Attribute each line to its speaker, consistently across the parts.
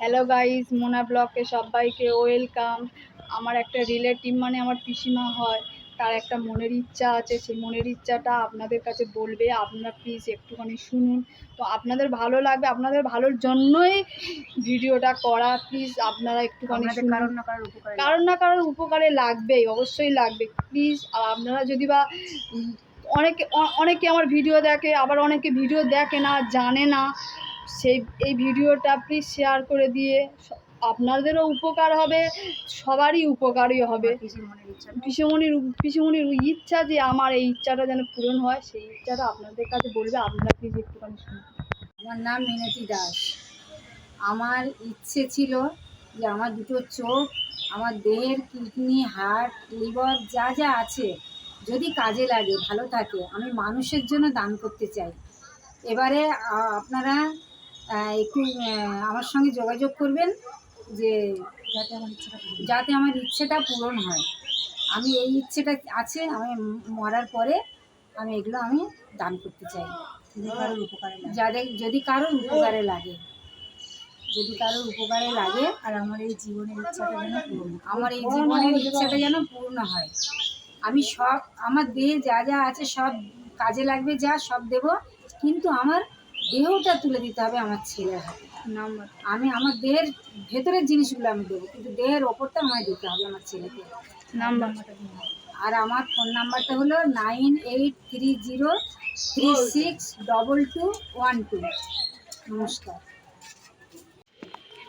Speaker 1: Hello guys Mona ব্লকে সবাইকে welcome আমার একটা রিলেটিভ মানে আমার পিসিমা হয় তার একটা মনের ইচ্ছা আছে। সেই মনের ইচ্ছাটা আপনাদের কাছে বলবে। আপনারা প্লিজ একটুখানি শুনুন। তো আপনাদের ভালো লাগবে আপনাদের ভালোর জন্যই ভিডিওটা করা। প্লিজ আপনারা একটুখানি
Speaker 2: কারোর না কারোর উপকারে।
Speaker 1: না কারোর উপকারে লাগবেই অবশ্যই লাগবে। প্লিজ আর আপনারা যদি বা অনেকে অনেকে আমার ভিডিও দেখে আবার অনেকে ভিডিও দেখে না জানে না। সেই এই ভিডিওটা প্লিজ শেয়ার করে দিয়ে আপনাদেরও উপকার হবে সবারই উপকারই হবে। পিসুমণির পিসুমণির ইচ্ছা যে আমার এই ইচ্ছাটা যেন পূরণ হয় সেই ইচ্ছাটা আপনাদের কাছে বলবে আপনারা প্লিজ একটুখানি শুনুন।
Speaker 2: আমার নাম মিনতি দাস। আমার ইচ্ছে ছিল যে আমার দুটো চোখ আমার দেহের কিডনি হার্ট লিভার যা যা আছে যদি কাজে লাগে ভালো থাকে আমি মানুষের জন্য দান করতে চাই। এবারে আপনারা একটু আমার সঙ্গে যোগাযোগ করবেন যে যাতে আমার ইচ্ছেটা যাতে আমার ইচ্ছেটা পূরণ হয়। আমি এই ইচ্ছেটা আছে, আমি মরার পরে আমি এগুলো আমি দান করতে চাই। যাদের, যদি কারোর উপকারে লাগে। যদি কারোর উপকারে লাগে আর আমার এই জীবনের ইচ্ছাটা যেন পূর্ণ আমার এই জীবনের ইচ্ছাটা যেন পূর্ণ হয়। আমি সব, আমার দেহে যা যা আছে সব কাজে লাগবে, যা সব দেব। কিন্তু আমার দেহটা তুলে দিতে হবে আমার ছেলের হাতে। আমি আমার দেহের ভেতরের জিনিসগুলো আমি দেবো কিন্তু দেহের ওপরটা আমায় দিতে হবে আমার ছেলেকে। আর আমার ফোন নাম্বারটা হলো nine eight three zero three six double two one two. নমস্কার।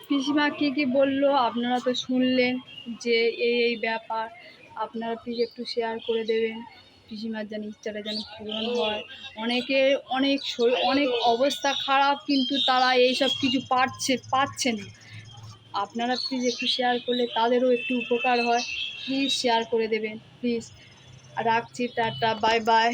Speaker 1: পিসিমা কী কী বলল? আপনারা তো শুনলেন যে এই এই ব্যাপার। আপনারা প্লিজ একটু শেয়ার করে দেবেন। পিসিমার যেন ইচ্ছাটা যেন পূরণ হয়। অনেকের অনেক শরীর অনেক অবস্থা খারাপ, কিন্তু তারা এই সব কিছু পারছে, পাচ্ছে না। আপনারা প্লিজ একটু শেয়ার করলে তাদেরও একটু উপকার হয়। প্লিজ শেয়ার করে দেবেন প্লিজ রাখছি, টাটা বাই বাই